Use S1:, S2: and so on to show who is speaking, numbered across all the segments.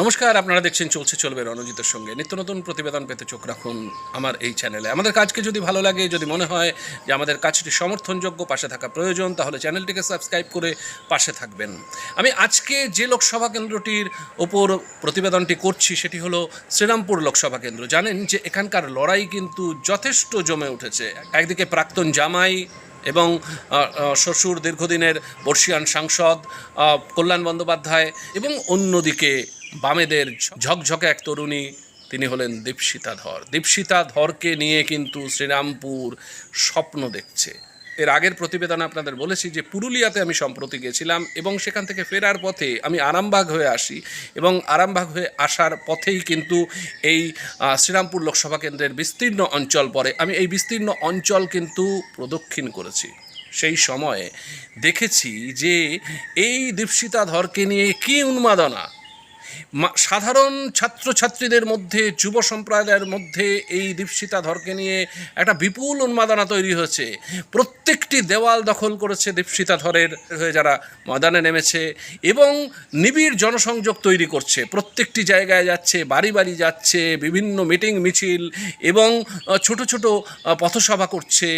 S1: নমস্কার, আপনারা দেখছেন চলছে, চলবে রণজিতের সঙ্গে। নিত্য নতুন প্রতিবেদন পেতে চোখ রাখুন আমার এই চ্যানেলে। আমাদের কাজকে যদি ভালো লাগে, যদি মনে হয় যে আমাদের কাজটি সমর্থনযোগ্য, পাশে থাকা প্রয়োজন, তাহলে চ্যানেলটিকে সাবস্ক্রাইব করে পাশে থাকবেন। আমি আজকে যে লোকসভা কেন্দ্রটির ওপর প্রতিবেদনটি করছি, সেটি হলো শ্রীরামপুর লোকসভা কেন্দ্র। জানেন যে এখানকার লড়াই কিন্তু যথেষ্ট জমে উঠেছে। একদিকে প্রাক্তন জামাই এবং শ্বশুর দীর্ঘদিনের বর্ষিয়ান সাংসদ কল্যাণ বন্দ্যোপাধ্যায় এবং অন্যদিকে বামেদের ঝকঝকে এক তরুণী, তিনি হলেন দীপশিতা ধর। দীপশিতা ধরকে নিয়ে কিন্তু শ্রীরামপুর স্বপ্ন দেখছে। এর আগের প্রতিবেদনে আপনাদের বলেছি যে পুরুলিয়াতে আমি সম্প্রতি গেছিলাম এবং সেখান থেকে ফেরার পথে আমি আরামবাগ হয়ে আসি এবং আরামবাগ হয়ে আসার পথেই কিন্তু এই শ্রীরামপুর লোকসভা কেন্দ্রের বিস্তীর্ণ অঞ্চল পড়ে। আমি এই বিস্তীর্ণ অঞ্চল কিন্তু প্রদক্ষিণ করেছি। সেই সময়ে দেখেছি যে এই দীপশিতা ধরকে নিয়ে কী উন্মাদনা। সাধারণ ছাত্রছাত্রীদের মধ্যে, যুব সম্প্রদায়ের মধ্যে এই দীপশিতা ধরকে নিয়ে একটা বিপুল উন্মাদনা তৈরি হয়েছে। প্রত্যেকটি দেওয়াল দখল করেছে দীপশিতা ধরের হয়ে যারা ময়দানে নেমেছে এবং নিবিড় জনসংযোগ তৈরি করছে। প্রত্যেকটি জায়গায় যাচ্ছে, বাড়ি বাড়ি যাচ্ছে, বিভিন্ন মিটিং, মিছিল এবং ছোট ছোট পথসভা করছে।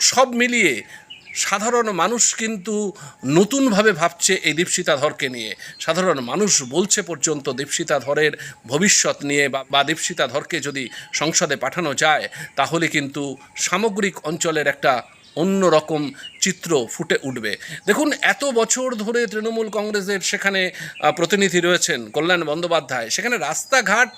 S1: সব মিলিয়ে সাধারণ মানুষ কিন্তু নতুনভাবে ভাবছে এই দীপশিতা ধরকে নিয়ে। সাধারণ মানুষ বলছে পর্যন্ত দীপশিতা ধরের ভবিষ্যৎ নিয়ে বা দীপশিতা ধরকে যদি সংসদে পাঠানো যায়, তাহলে কিন্তু সামগ্রিক অঞ্চলের একটা অন্যরকম চিত্র ফুটে উঠবে। দেখুন, এত বছর ধরে তৃণমূল কংগ্রেসের সেখানে প্রতিনিধি রয়েছেন কল্যাণ বন্দ্যোপাধ্যায়। সেখানে রাস্তাঘাট,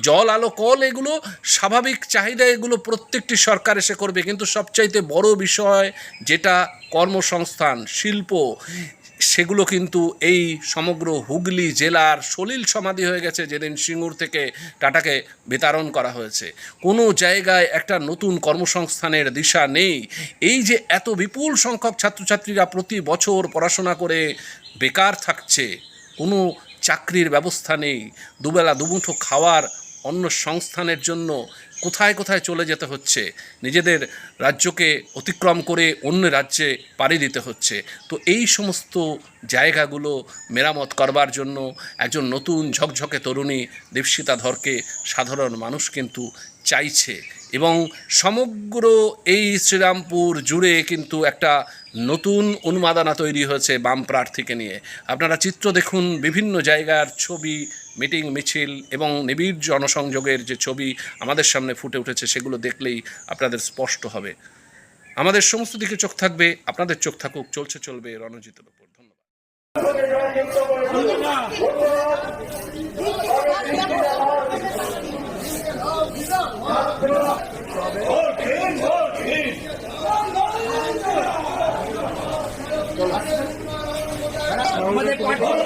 S1: জল আলো, কল, এগুলো স্বাভাবিক চাহিদা, এগুলো প্রত্যেকটি সরকার এসে করবে। কিন্তু সবচাইতে বড় বিষয় যেটা কর্মসংস্থান, শিল্প সেগুলো কিন্তু এই সমগ্র হুগলি জেলার সলিল সমাধি হয়ে গেছে, যেদিন সিঙ্গুর থেকে টাটাকে বিতরণ করা হয়েছে। কোনো জায়গায় একটা নতুন কর্মসংস্থানের দিশা নেই। এই যে এত বিপুল সংখ্যক ছাত্রছাত্রীরা প্রতি বছর পড়াশোনা করে বেকার থাকছে, কোনো চাকরির ব্যবস্থা নেই। দুবেলা দুমুঠো খাওয়ার অন্য সংস্থানের জন্য কোথায় কোথায় চলে যেতে হচ্ছে? নিজেদের রাজ্যকে অতিক্রম করে অন্য রাজ্যে পাড়ি দিতে হচ্ছে। তো এই সমস্ত জায়গাগুলো মেরামত করবার জন্য একজন নতুন ঝকঝকে তরুণী দীপশিতা ধরকে সাধারণ মানুষ কিন্তু চাইছে এবং সমগ্র এই শ্রীরামপুর জুড়ে কিন্তু একটা নতুন উন্মাদনা তৈরি হয়েছে বাম প্রার্থীকে নিয়ে। আপনারা চিত্র দেখুন, বিভিন্ন জায়গার ছবি মিটিং, মিছিল এবং নিবিড় জনসংযোগের যে ছবি আমাদের সামনে ফুটে উঠেছে, সেগুলো দেখলেই আপনাদের স্পষ্ট হবে। আমাদের সমস্ত দিকে চোখ থাকবে, আপনাদের চোখ থাকুক, চলছে, চলবে রণজিতের উপর ধন্যবাদ।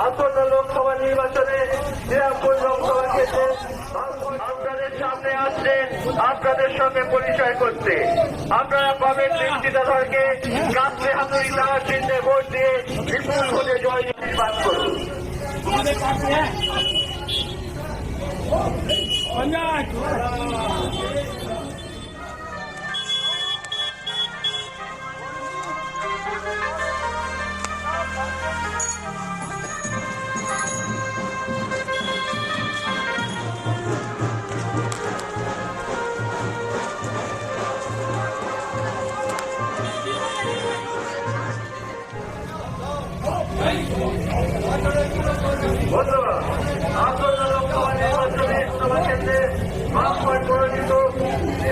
S2: আসন্ন লোকসভা নির্বাচনে শ্রীরামপুর লোকসভা ক্ষেত্রে আপনাদের সামনে আসছেন আপনাদের সঙ্গে পরিচয় করতে আপনারা পাবেন দৃষ্টিদারকে কাঁপতে হাতুড়ি তাহার চিহ্নে ভোট দিয়ে বিপুল ভোটে জয় নির্বাচন করুন
S3: হ্যাঁ পঞ্চায়েত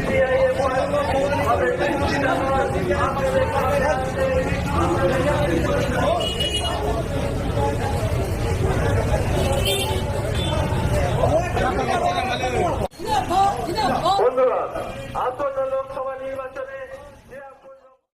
S2: সিপিআই